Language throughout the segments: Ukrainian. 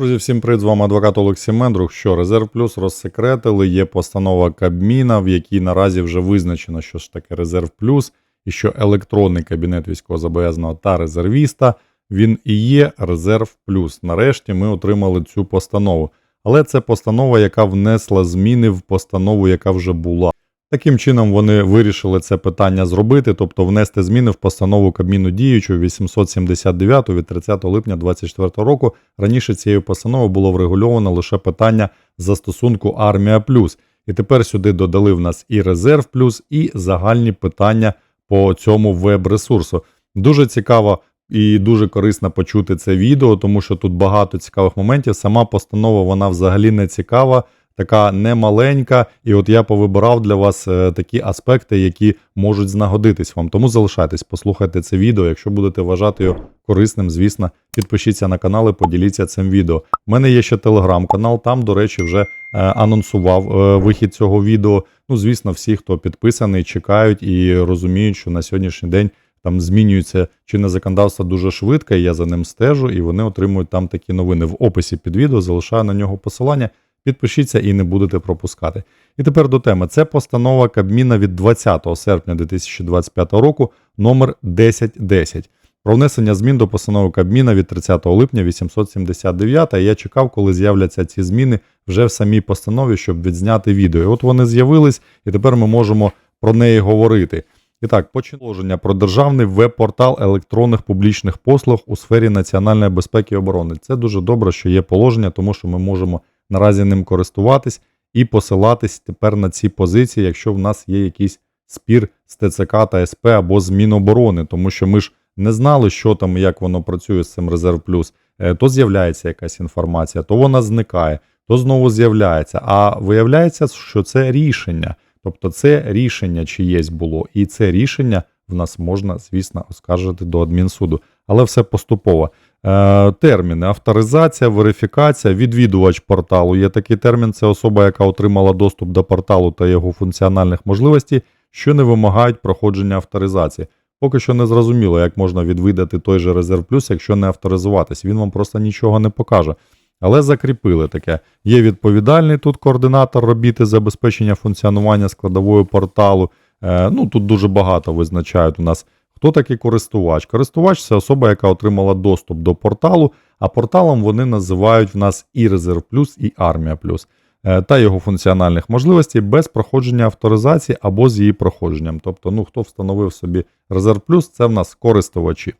Друзі, всім привіт, з вами адвокат Олексій Мендрух. Що Резерв Плюс розсекретили, є постанова Кабміна, в якій наразі вже визначено, що ж таке Резерв Плюс, і що електронний кабінет військовозобов'язаного та резервіста він і є Резерв Плюс. Нарешті ми отримали цю постанову. Але це постанова, яка внесла зміни в постанову, яка вже була. Таким чином вони вирішили це питання зробити, тобто внести зміни в постанову Кабміну діючу 879 від 30 липня 2024 року. Раніше цією постановою було врегульовано лише питання застосунку Армія Плюс. І тепер сюди додали в нас і резерв плюс, і загальні питання по цьому веб-ресурсу. Дуже цікаво і дуже корисно почути це відео, тому що тут багато цікавих моментів. Сама постанова вона взагалі не цікава така немаленька, і от я повибирав для вас е, такі аспекти, які можуть знагодитись вам. Тому залишайтесь, послухайте це відео. Якщо будете вважати його корисним, звісно, підпишіться на канал і поділіться цим відео. У мене є ще телеграм-канал, там, до речі, вже е, анонсував е, вихід цього відео. Ну, звісно, всі, хто підписаний, чекають і розуміють, що на сьогоднішній день. Там змінюється чинне законодавство дуже швидко, і я за ним стежу, і вони отримують там такі новини. В описі під відео залишаю на нього посилання. Підпишіться і не будете пропускати. І тепер до теми. Це постанова Кабміна від 20 серпня 2025 року номер 1010 про внесення змін до постанови Кабміна від 30 липня 879. І я чекав, коли з'являться ці зміни вже в самій постанові, щоб відзняти відео. І от вони з'явились, і тепер ми можемо про неї говорити. І так, положення про державний веб-портал електронних публічних послуг у сфері національної безпеки і оборони. Це дуже добре, що є положення, тому що ми можемо наразі ним користуватись і посилатись тепер на ці позиції, якщо в нас є якийсь спір з ТЦК та СП або з Міноборони, тому що ми ж не знали, що там як воно працює з цим резерв плюс. Е, то з'являється якась інформація, то вона зникає, то знову з'являється. А виявляється, що це рішення. Тобто це рішення чиєсь було, і це рішення в нас можна, звісно, оскаржити до адмінсуду, але все поступово. Е, терміни: авторизація, верифікація, відвідувач порталу. Є такий термін: це особа, яка отримала доступ до порталу та його функціональних можливостей, що не вимагають проходження авторизації. Поки що не зрозуміло, як можна відвідати той же резерв плюс, якщо не авторизуватись. Він вам просто нічого не покаже. Але закріпили таке. Є відповідальний тут координатор робіти забезпечення функціонування складової порталу. Е, ну Тут дуже багато визначають у нас Хто такий користувач? Користувач це особа, яка отримала доступ до порталу, а порталом вони називають в нас і Резерв Плюс, і Армія Плюс е, та його функціональних можливостей без проходження авторизації або з її проходженням. Тобто, ну хто встановив собі Резерв Плюс, це в нас користувачі.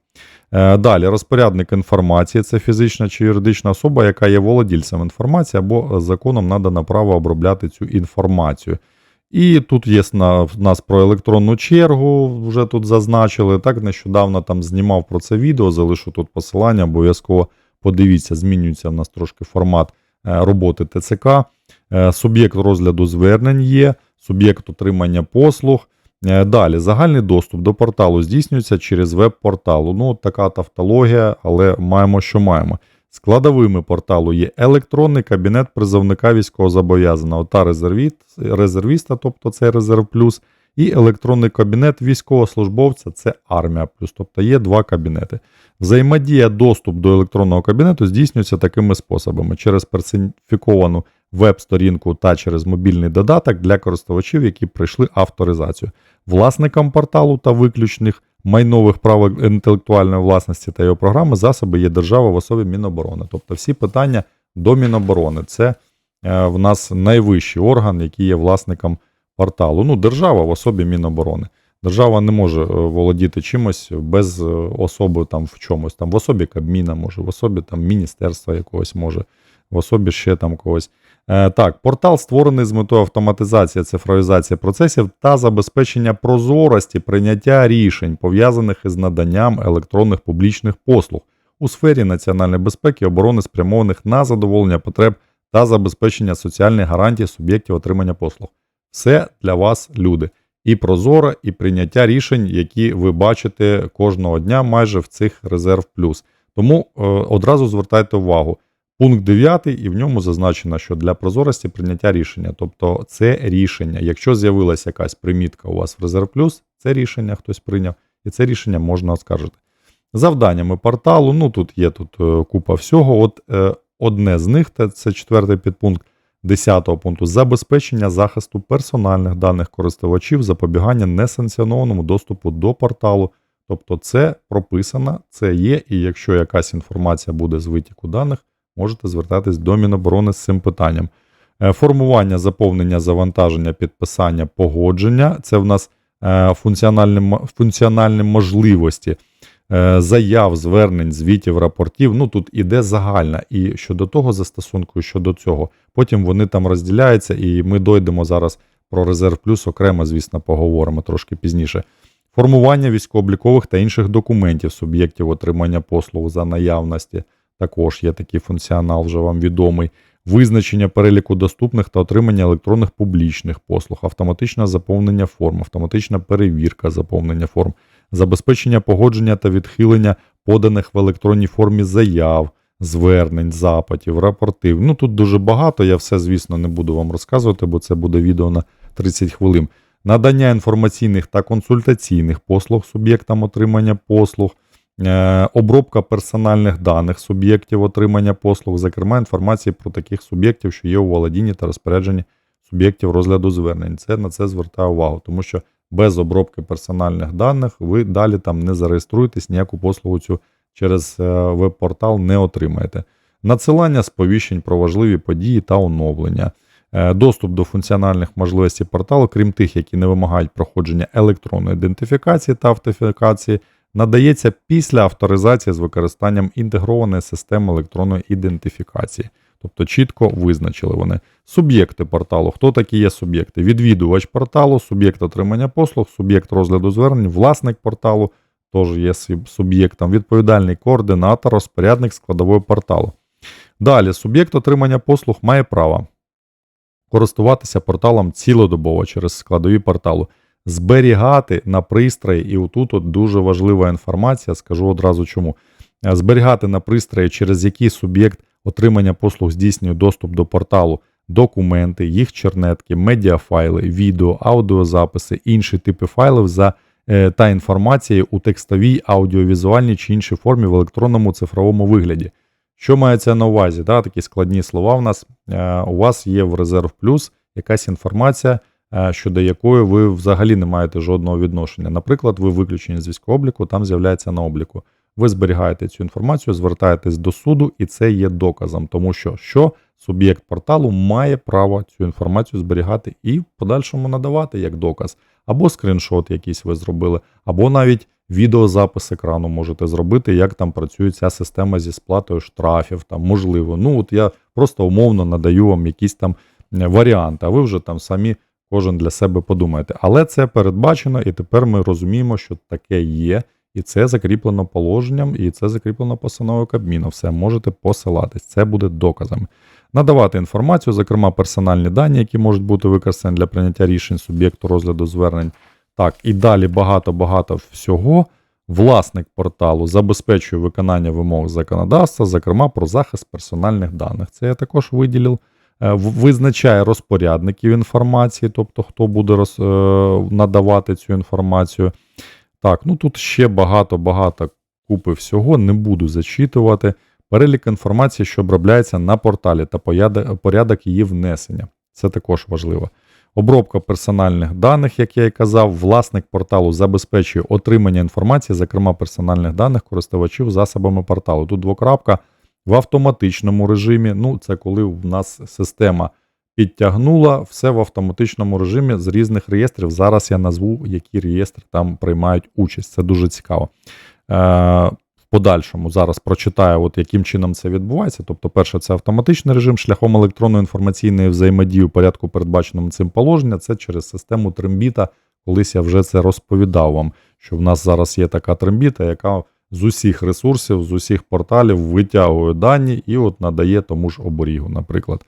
Е, далі розпорядник інформації це фізична чи юридична особа, яка є володільцем інформації або законом надано право обробляти цю інформацію. І тут є в нас про електронну чергу, вже тут зазначили. Так, нещодавно там знімав про це відео, залишу тут посилання, обов'язково подивіться, змінюється в нас трошки формат е, роботи ТЦК. Е, суб'єкт розгляду звернень є, суб'єкт отримання послуг. Е, далі, загальний доступ до порталу здійснюється через веб-порталу. Ну, така тавтологія, але маємо, що маємо. Складовими порталу є електронний кабінет призовника військовозобов'язаного та резервіста, тобто це резерв плюс, і електронний кабінет військовослужбовця це армія плюс, тобто є два кабінети. Взаємодія доступ до електронного кабінету здійснюється такими способами: через персоніфіковану веб-сторінку та через мобільний додаток для користувачів, які пройшли авторизацію. Власникам порталу та виключних майнових прав інтелектуальної власності та його програми засоби є держава в особі Міноборони. Тобто всі питання до Міноборони. Це е, в нас найвищий орган, який є власником порталу. Ну, держава в особі Міноборони. Держава не може е, володіти чимось без е, особи там в чомусь. Там В особі Кабміна може, в особі там міністерства якогось може, в особі ще там когось. Е, так, портал створений з метою автоматизації, цифровізації процесів та забезпечення прозорості прийняття рішень, пов'язаних із наданням електронних публічних послуг у сфері національної безпеки оборони, спрямованих на задоволення потреб та забезпечення соціальних гарантій суб'єктів отримання послуг. Все для вас, люди. І прозоро, і прийняття рішень, які ви бачите кожного дня майже в цих резерв плюс. Тому е, одразу звертайте увагу. Пункт 9, і в ньому зазначено, що для прозорості прийняття рішення, тобто це рішення. Якщо з'явилася якась примітка у вас в Резерв Плюс, це рішення хтось прийняв, і це рішення можна оскаржити. Завданнями порталу, ну тут є тут е, купа всього. От е, одне з них, це четвертий підпункт 10 пункту забезпечення захисту персональних даних користувачів, запобігання несанкціонованому доступу до порталу. Тобто, це прописано, це є, і якщо якась інформація буде з витіку даних, можете звертатись до Міноборони з цим питанням. Е, Формування, заповнення, завантаження, підписання, погодження це в нас е, функціональні, функціональні можливості е, заяв, звернень, звітів, рапортів. Ну тут іде загальна. І щодо того застосунку, і щодо цього. Потім вони там розділяються, і ми дойдемо зараз про резерв плюс окремо, звісно, поговоримо трошки пізніше. Формування військово-облікових та інших документів суб'єктів отримання послуг за наявності. Також є такий функціонал, вже вам відомий. Визначення переліку доступних та отримання електронних публічних послуг, автоматичне заповнення форм, автоматична перевірка заповнення форм, забезпечення погодження та відхилення поданих в електронній формі заяв, звернень, запитів, рапортів. Ну тут дуже багато. Я все, звісно, не буду вам розказувати, бо це буде відео на 30 хвилин. Надання інформаційних та консультаційних послуг суб'єктам отримання послуг, обробка персональних даних суб'єктів отримання послуг, зокрема інформації про таких суб'єктів, що є у володінні та розпорядженні суб'єктів розгляду звернень. Це на це звертаю увагу, тому що без обробки персональних даних ви далі там не зареєструєтесь, ніяку послугу цю через е, веб-портал не отримаєте. Надсилання сповіщень про важливі події та оновлення. Е, Доступ до функціональних можливостей порталу, крім тих, які не вимагають проходження електронної ідентифікації та автентифікації, надається після авторизації з використанням інтегрованої системи електронної ідентифікації. Тобто чітко визначили вони. Суб'єкти порталу. Хто такі є суб'єкти? Відвідувач порталу, суб'єкт отримання послуг, суб'єкт розгляду звернень, власник порталу, теж є суб'єктом, відповідальний координатор, розпорядник складової порталу. Далі, суб'єкт отримання послуг має право користуватися порталом цілодобово через складові порталу, зберігати на пристрої, і отут от дуже важлива інформація, скажу одразу чому. Е, Зберігати на пристрої, через які суб'єкт отримання послуг здійснює доступ до порталу, документи, їх чернетки, медіафайли, відео, аудіозаписи, інші типи файлів за е, та інформації у текстовій, аудіовізуальній чи іншій формі в електронному цифровому вигляді. Що мається на увазі? Да, такі складні слова в нас. Е, у вас є в резерв плюс якась інформація, щодо якої ви взагалі не маєте жодного відношення. Наприклад, ви виключені з військового обліку, там з'являється на обліку. Ви зберігаєте цю інформацію, звертаєтесь до суду, і це є доказом, тому що що суб'єкт порталу має право цю інформацію зберігати і в подальшому надавати як доказ, або скріншот якийсь ви зробили, або навіть відеозапис екрану можете зробити, як там працює ця система зі сплатою штрафів, там можливо. Ну от я просто умовно надаю вам якісь там е, варіанти, а ви вже там самі кожен для себе подумаєте. Але це передбачено, і тепер ми розуміємо, що таке є. І це закріплено положенням, і це закріплено постановою Кабміну. Все можете посилатись, це буде доказами. Надавати інформацію, зокрема персональні дані, які можуть бути використані для прийняття рішень суб'єкту розгляду звернень. Так, і далі багато-багато всього. Власник порталу забезпечує виконання вимог законодавства, зокрема про захист персональних даних. Це я також виділив. Е, Визначає розпорядників інформації, тобто хто буде роз, е, надавати цю інформацію. Так, ну тут ще багато-багато купи всього, не буду зачитувати. Перелік інформації, що обробляється на порталі та порядок її внесення. Це також важливо. Обробка персональних даних, як я і казав, власник порталу забезпечує отримання інформації, зокрема персональних даних користувачів засобами порталу. Тут двокрапка в автоматичному режимі. Ну, це коли в нас система підтягнула все в автоматичному режимі з різних реєстрів. Зараз я назву, які реєстри там приймають участь. Це дуже цікаво. Е, подальшому зараз прочитаю, от яким чином це відбувається. Тобто, перше, це автоматичний режим шляхом електронної інформаційної взаємодії у порядку, передбаченому цим положення. Це через систему трембіта. Колись я вже це розповідав вам, що в нас зараз є така трембіта, яка з усіх ресурсів, з усіх порталів витягує дані і от надає тому ж оберігу, наприклад.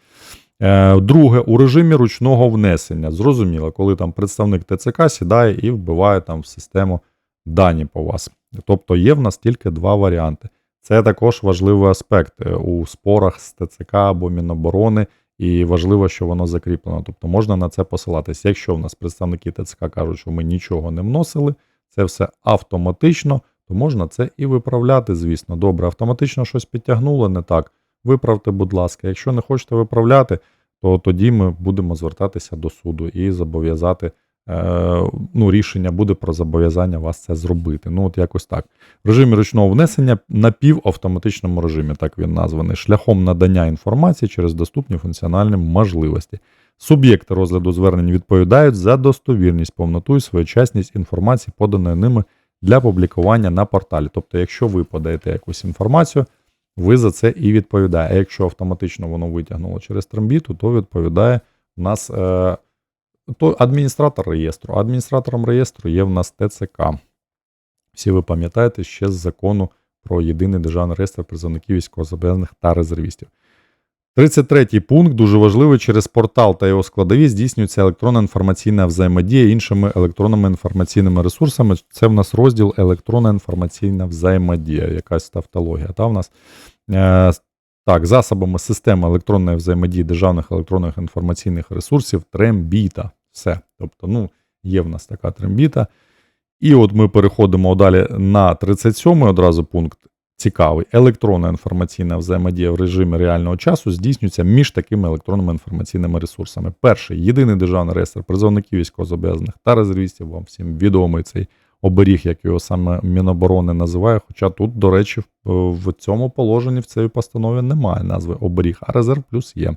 Е, Друге, у режимі ручного внесення. Зрозуміло, коли там представник ТЦК сідає і вбиває там в систему дані по вас. Тобто є в нас тільки два варіанти. Це також важливий аспект е, у спорах з ТЦК або Міноборони, і важливо, що воно закріплено. Тобто можна на це посилатися. Якщо в нас представники ТЦК кажуть, що ми нічого не вносили, це все автоматично, то можна це і виправляти, звісно. Добре, автоматично щось підтягнуло не так. виправте, будь ласка. Якщо не хочете виправляти, то тоді ми будемо звертатися до суду і зобов'язати. е, Ну, рішення буде про зобов'язання вас це зробити. Ну, от якось так. В режимі ручного внесення на півавтоматичному режимі, так він названий, шляхом надання інформації через доступні функціональні можливості. Суб'єкти розгляду звернень відповідають за достовірність, повноту і своєчасність інформації, поданої ними для публікування на порталі. Тобто, якщо ви подаєте якусь інформацію, ви за це і відповідаєте. А якщо автоматично воно витягнуло через трембіту, то відповідає у нас е, то адміністратор реєстру. Адміністратором реєстру є в нас ТЦК. Всі ви пам'ятаєте ще з закону про єдиний державний реєстр призовників військовозобов'язаних та резервістів. 33 пункт дуже важливий. Через портал та його складові здійснюється електронна інформаційна взаємодія іншими електронними інформаційними ресурсами. Це в нас розділ електронна інформаційна взаємодія, якась тавтологія. Та в нас е, так, засобами системи електронної взаємодії державних електронних інформаційних ресурсів трембіта. Все. Тобто, ну, є в нас така трембіта. І от ми переходимо далі на 37-й одразу пункт. Цікавий. Електронна інформаційна взаємодія в режимі реального часу здійснюється між такими електронними інформаційними ресурсами. Перший єдиний державний реєстр призовників військовозобов'язаних та резервістів. Вам всім відомий цей оберіг, як його саме Міноборони називає. Хоча тут, до речі, в- цьому положенні в цій постанові немає назви оберіг, а резерв плюс є.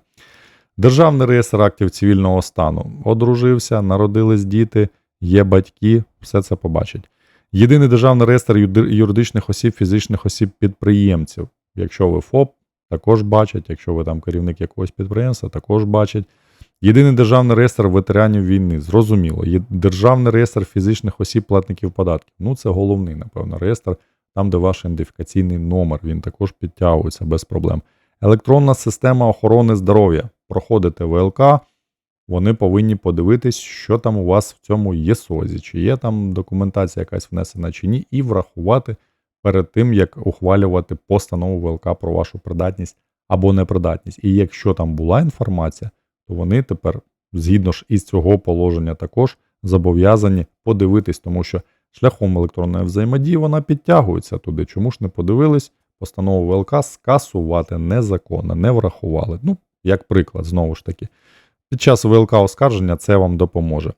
Державний реєстр актів цивільного стану. Одружився, народились діти, є батьки, все це побачить. Єдиний державний реєстр юридичних осіб, фізичних осіб підприємців. Якщо ви ФОП, також бачать. Якщо ви там керівник якогось підприємства, також бачать. Єдиний державний реєстр ветеранів війни. Зрозуміло. Є державний реєстр фізичних осіб платників податків. Ну, це головний, напевно, реєстр, там, де ваш ідентифікаційний номер. Він також підтягується без проблем. Електронна система охорони здоров'я. Проходите ВЛК, вони повинні подивитись, що там у вас в цьому ЄСОЗі, чи є там документація якась внесена чи ні, і врахувати перед тим, як ухвалювати постанову ВЛК про вашу придатність або непридатність. І якщо там була інформація, то вони тепер, згідно ж із цього положення, також зобов'язані подивитись, тому що шляхом електронної взаємодії вона підтягується туди. Чому ж не подивились? Постанову ВЛК скасувати незаконно, не врахували. Ну, як приклад, знову ж таки. Під час ВЛК оскарження це вам допоможе.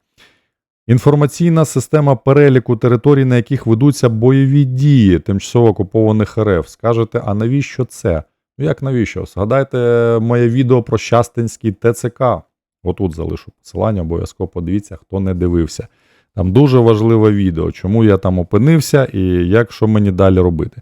Інформаційна система переліку територій, на яких ведуться бойові дії тимчасово окупованих РФ. Скажете, а навіщо це? Ну як навіщо? Згадайте моє відео про Щастинський ТЦК. Отут залишу посилання, обов'язково подивіться, хто не дивився. Там дуже важливе відео, чому я там опинився і як що мені далі робити.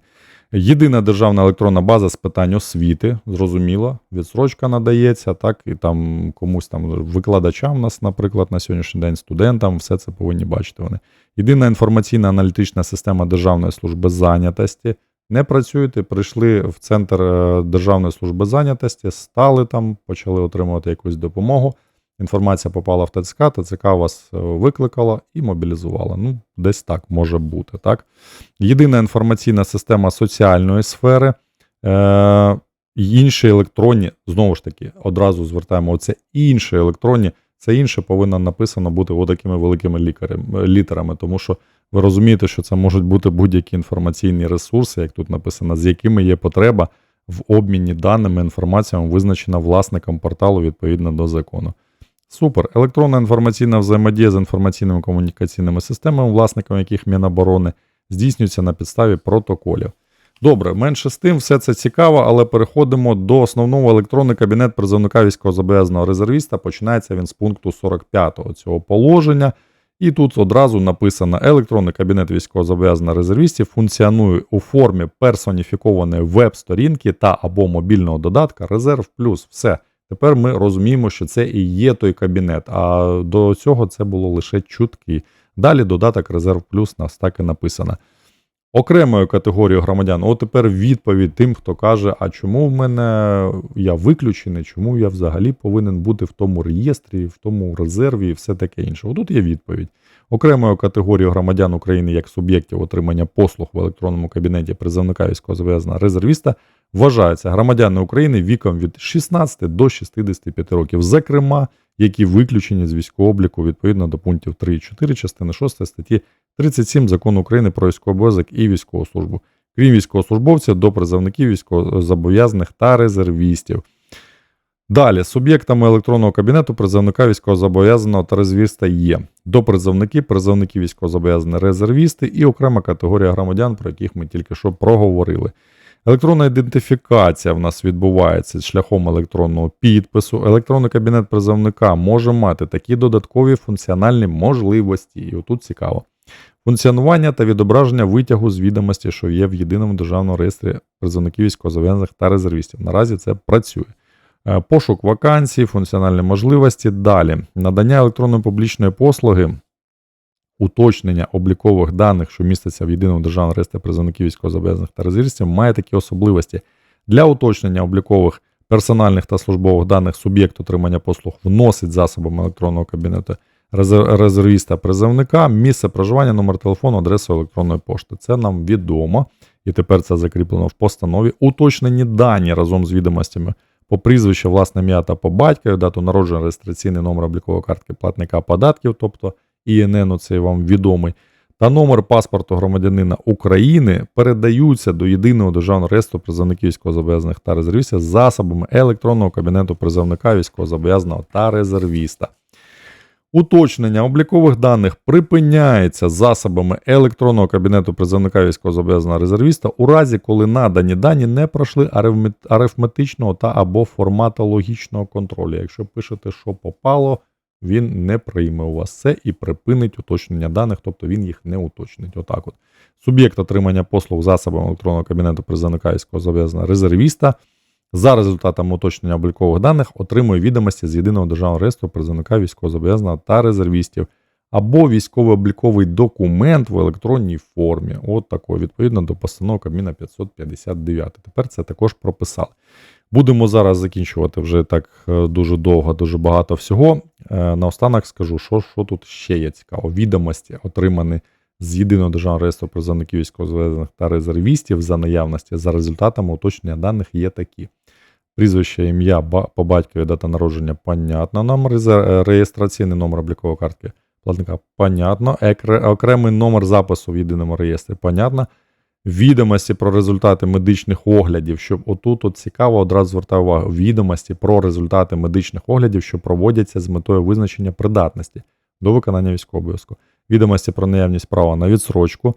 Єдина державна електронна база з питань освіти, зрозуміло, відсрочка надається, так, і там комусь там викладачам нас, наприклад, на сьогоднішній день студентам, все це повинні бачити вони. Єдина інформаційна аналітична система Державної служби зайнятості. Не працюєте, прийшли в центр е, Державної служби зайнятості, стали там, почали отримувати якусь допомогу. Інформація попала в ТЦК, ТЦК вас е, викликала і мобілізувала. Ну, десь так може бути. так? Єдина інформаційна система соціальної сфери, е, інші електронні, знову ж таки, одразу звертаємо оце інші електронні, це інше повинно написано бути отакими великими лікарем- літерами, тому що ви розумієте, що це можуть бути будь-які інформаційні ресурси, як тут написано, з якими є потреба в обміні даними, інформаціями, визначена власником порталу відповідно до закону. Супер. Електронна інформаційна взаємодія з інформаційними комунікаційними системами, власником яких Міноборони, здійснюється на підставі протоколів. Добре, менше з тим, все це цікаво, але переходимо до основного електронний кабінет призовника військовозобов'язаного резервіста. Починається він з пункту 45 цього положення. І тут одразу написано: електронний кабінет військовозобов'язаних резервістів функціонує у формі персоніфікованої веб-сторінки та або мобільного додатка Резерв Плюс. Все. Тепер ми розуміємо, що це і є той кабінет, а до цього це було лише чутки. Далі додаток Резерв Плюс нас так і написано. Окремою категорією громадян, от тепер відповідь тим, хто каже, а чому в мене я виключений, чому я взагалі повинен бути в тому реєстрі, в тому резерві і все таке інше. Отут є відповідь. Окремою категорією громадян України як суб'єктів отримання послуг в електронному кабінеті призовника військовозобов'язаного резервіста вважаються громадяни України віком від 16 до 65 років, зокрема, які виключені з військового обліку відповідно до пунктів 3 і 4 частини 6 статті 37 закону України про військовий обов'язок і військову службу. крім військовослужбовців, до призовників військовозобов'язаних та резервістів. Далі, суб'єктами електронного кабінету призовника військовозобов'язаного та резервіста є допризовники, призовники військовозобов'язані резервісти і окрема категорія громадян, про яких ми тільки що проговорили. Електронна ідентифікація в нас відбувається шляхом електронного підпису. Електронний кабінет призовника може мати такі додаткові функціональні можливості. І отут цікаво. Функціонування та відображення витягу з відомості, що є в єдиному державному реєстрі призовників військовозобов'язаних та резервістів. Наразі це працює. Е, Пошук вакансій, функціональні можливості. Далі надання електронної публічної послуги, уточнення облікових даних, що містяться в єдиному державному реєстрі призовників військовозобов'язаних та резервістів, має такі особливості. Для уточнення облікових персональних та службових даних суб'єкт отримання послуг вносить засобами електронного кабінету резервіста призовника, місце проживання, номер телефону, адресу електронної пошти. Це нам відомо, і тепер це закріплено в постанові. Уточнені дані разом з відомостями по прізвищу, власне ім'я та по батькові, дату народження, реєстраційний номер облікової картки платника податків, тобто ІНН, цей вам відомий, та номер паспорту громадянина України передаються до єдиного державного реєстру призовників військовозобов'язаних та резервістів засобами електронного кабінету призовника військовозобов'язаного та резервіста. Уточнення облікових даних припиняється засобами електронного кабінету призовника військовозобов'язаного резервіста у разі, коли надані дані не пройшли арифметичного та або форматологічного контролю. Якщо пишете, що попало, він не прийме у вас це і припинить уточнення даних, тобто він їх не уточнить. Отак от. Суб'єкт отримання послуг засобами електронного кабінету призовника військовозобов'язаного резервіста за результатами уточнення облікових даних отримує відомості з єдиного державного реєстру призовника військовозобов'язаного та резервістів або військово-обліковий документ в електронній формі. От такого, відповідно до постанови Кабміна 559. Тепер це також прописали. Будемо зараз закінчувати вже так е, дуже довго, дуже багато всього. Е, Наостанок скажу, що, що тут ще є цікаво. Відомості отримані з єдиного державного реєстру призовників військовозв'язаних та резервістів за наявності за результатами уточнення даних є такі. Прізвище, ім'я по батькові, дата народження, понятно. Номер е, реєстраційний номер облікової картки платника, понятно. Окремий номер запису в єдиному реєстрі, понятно. Відомості про результати медичних оглядів, щоб отут от цікаво, одразу звертаю увагу, відомості про результати медичних оглядів, що проводяться з метою визначення придатності до виконання військового обов'язку. Відомості про наявність права на відсрочку,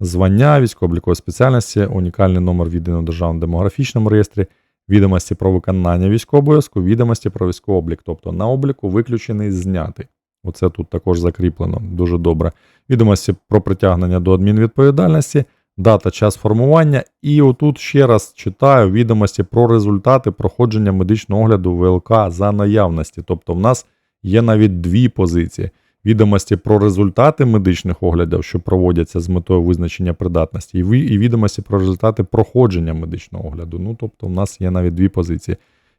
звання, військово-облікової спеціальності, унікальний номер в єдиному державному демографічному реєстрі, відомості про виконання військового обов'язку, відомості про військовий облік, тобто на обліку виключений знятий. Оце тут також закріплено дуже добре. Відомості про притягнення до адмінвідповідальності, дата, час формування. І отут ще раз читаю відомості про результати проходження медичного огляду ВЛК за наявності. Тобто, в нас є навіть дві позиції: відомості про результати медичних оглядів, що проводяться з метою визначення придатності, і відомості про результати проходження медичного огляду. Ну тобто, в нас є навіть дві позиції.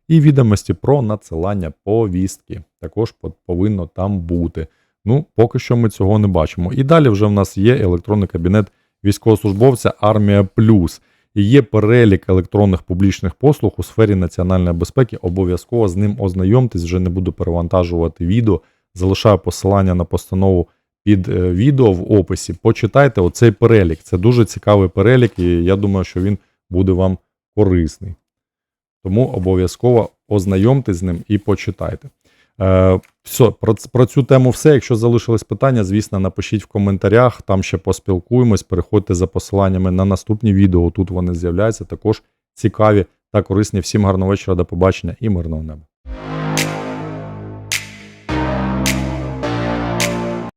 І відомості про надсилання повістки. Також повинно там бути. Ну, поки що ми цього не бачимо. І далі вже в нас є електронний кабінет військовослужбовця Армія Плюс. І є перелік електронних публічних послуг у сфері національної безпеки. Обов'язково з ним ознайомтесь, вже не буду перевантажувати відео. Залишаю посилання на постанову під е, відео в описі. Почитайте оцей перелік. Це дуже цікавий перелік, і я думаю, що він буде вам корисний. Тому обов'язково ознайомтесь з ним і почитайте. Е, все, про, про цю тему все. Якщо залишились питання, звісно, напишіть в коментарях, там ще поспілкуємось, переходьте за посиланнями на наступні відео. Тут вони з'являються також цікаві та корисні. Всім гарного вечора, до побачення і мирного неба.